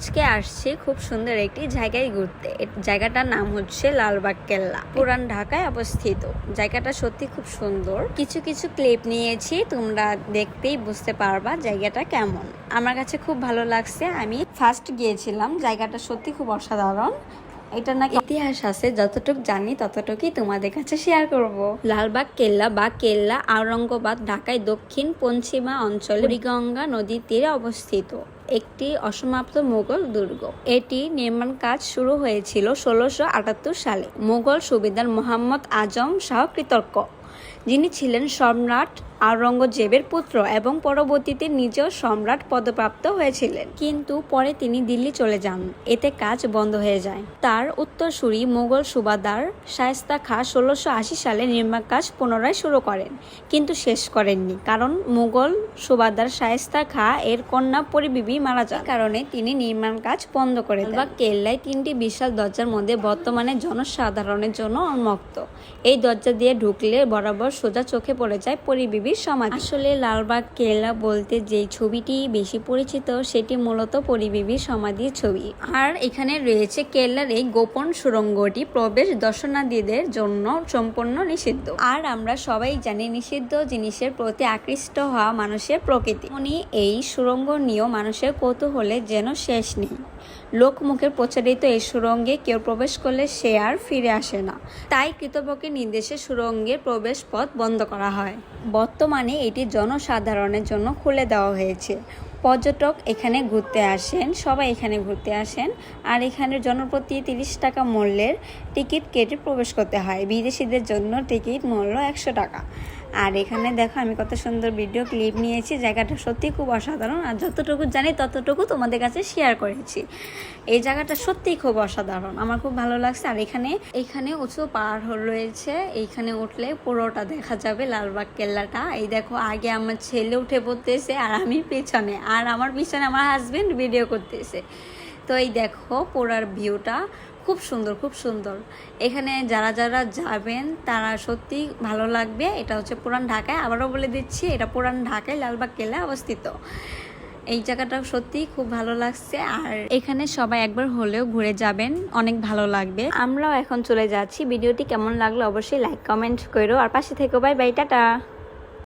আজকে আসছি খুব সুন্দর একটি জায়গায় ঘুরতে। জায়গাটার নাম হচ্ছে লালবাগ কেল্লা। পুরান ঢাকায় অবস্থিত। জায়গাটা সত্যি খুব সুন্দর। কিছু কিছু ক্লিপ নিয়েছি, তোমরা দেখতেই বুঝতে পারবা জায়গাটা কেমন। আমার কাছে খুব ভালো লাগছে। আমি ফার্স্ট গিয়েছিলাম। জায়গাটা সত্যি খুব অসাধারণ। এটা নাকি ইতিহাস আছে, যতটুকু জানি ততটুকুই তোমাদের কাছে শেয়ার করব। লালবাগ, কেল্লা বা কেল্লা, আওরঙ্গাবাদ, ঢাকায় দক্ষিণ পশ্চিমা অঞ্চলে বুড়িগঙ্গা নদীর তীরে অবস্থিত। একটি অসমাপ্ত মোগল দুর্গ। এটি নির্মাণ কাজ শুরু হয়েছিল ষোলোশো সালে। মোগল সুবেদার মোহাম্মদ আজম শাহ কৃতর্ক যিনি ছিলেন সম্রাট আওরঙ্গজেবের পুত্র এবং পরবর্তীতে নিজেও সম্রাট পদপ্রাপ্ত হয়েছিলেন। কিন্তু পরে তিনি দিল্লি চলে যান। এতে কাজ বন্ধ হয়ে যায়। তার উত্তরসূরি মোগল সুবাদার শায়েস্তা খাঁ ষোলোশো আশি সালে নির্মাণ কাজ পুনরায় শুরু করেন, কিন্তু শেষ করেননি। কারণ মোগল সুবাদার শায়েস্তা খাঁ এর কন্যা পরিবিবি মারা যান। কারণে তিনি নির্মাণ কাজ বন্ধ করে দেন। বা কেল্লায় তিনটি বিশাল দরজার মধ্যে বর্তমানে জনসাধারণের জন্য উন্মুক্ত। এই দরজা দিয়ে ঢুকলে বরাবর সোজা চোখে পড়ে যায় পরিবিবির সমাধি। আসলে লালবাগ কেল্লা বলতে যে ছবিটি বেশি পরিচিত, সেটি মূলত পরিবিবির সমাধির ছবি। আর এখানে রয়েছে কেল্লার এই গোপন সুরঙ্গটি প্রবেশ দর্শনার্থীদের জন্য সম্পূর্ণ নিষিদ্ধ। আর আমরা সবাই জানি নিষিদ্ধ জিনিসের প্রতি আকৃষ্ট হওয়া মানুষের প্রকৃতি। উনি এই সুড়ঙ্গ নিয়েও মানুষের কৌতূহলে যেন শেষ নেই। লোকমুখের প্রচারিত এই সুড়ঙ্গে কেউ প্রবেশ করলে সে আর ফিরে আসে না। তাই কৃতপক্ষের নির্দেশে সুড়ঙ্গের প্রবেশ পথ বন্ধ করা হয়। বর্তমানে এটি জনসাধারণের জন্য খুলে দেওয়া হয়েছে। পর্যটক এখানে ঘুরতে আসেন, সবাই এখানে ঘুরতে আসেন, আর এখানে জনপ্রতি তিরিশ টাকা মূল্যের টিকিট কেটে প্রবেশ করতে হয়। বিদেশিদের জন্য টিকিট মূল্য একশো টাকা। আর এখানে দেখো আমি কত সুন্দর ভিডিও ক্লিপ নিয়েছি, জায়গাটা সত্যি খুব অসাধারণ আর যতটুকু জানি ততটুকু তোমাদের কাছে শেয়ার করেছি। এই জায়গাটা সত্যিই খুব অসাধারণ, আমার খুব ভালো লাগছে। আর এখানে এখানে উঁচু পাহাড় রয়েছে, এইখানে উঠলে পুরোটা দেখা যাবে লালবাগ কেল্লাটা। এই দেখো, আগে আমার ছেলে উঠে পড়তেছে আর আমি পেছনে, আর আমার পিছনে আমার হাজবেন্ড ভিডিও করতেছে। তো এই দেখো পোড়ার ভিউটা খুব সুন্দর খুব সুন্দর। এখানে যারা যারা যাবেন, তারা সত্যি ভালো লাগবে। এটা হচ্ছে পুরান ঢাকায়। আবারও বলে দিচ্ছি, এটা পুরান ঢাকায় লালবাগ কেল্লায় অবস্থিত। এই জায়গাটা সত্যি খুব ভালো লাগছে। আর এখানে সবাই একবার হলেও ঘুরে যাবেন, অনেক ভালো লাগবে। আমরাও এখন চলে যাচ্ছি। ভিডিওটি কেমন লাগল অবশ্যই লাইক কমেন্ট করো। আর পাশে থেকো। Bye bye, tata.